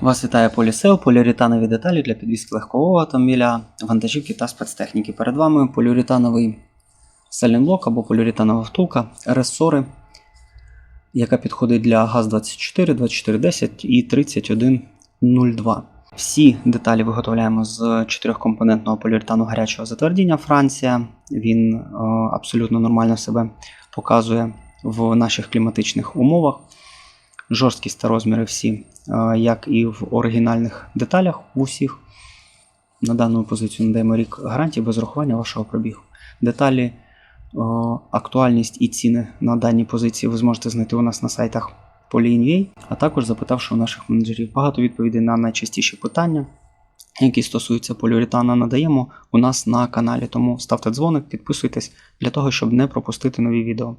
Вас вітає Полісел, поліуретанові деталі для підвізки легкового автомобіля, вантажівки та спецтехніки. Перед вами поліуретановий селінблок або поліуретанова втулка RS40, яка підходить для ГАЗ-24, 2410 і 3102. Всі деталі виготовляємо з чотирьохкомпонентного поліуретану гарячого затвердіння Франція. Він е, абсолютно нормально себе показує в наших кліматичних умовах. Жорсткість та розміри всі, як і в оригінальних деталях у всіх. На дану позицію надаємо рік гарантії без урахування вашого пробігу. Деталі, е, актуальність і ціни на даній позиції ви зможете знайти у нас на сайтах Poly.in.ua, а також запитавши у наших менеджерів. Багато відповідей на найчастіші питання, які стосуються поліуретану, надаємо у нас на каналі. Тому ставте дзвоник, підписуйтесь для того, щоб не пропустити нові відео.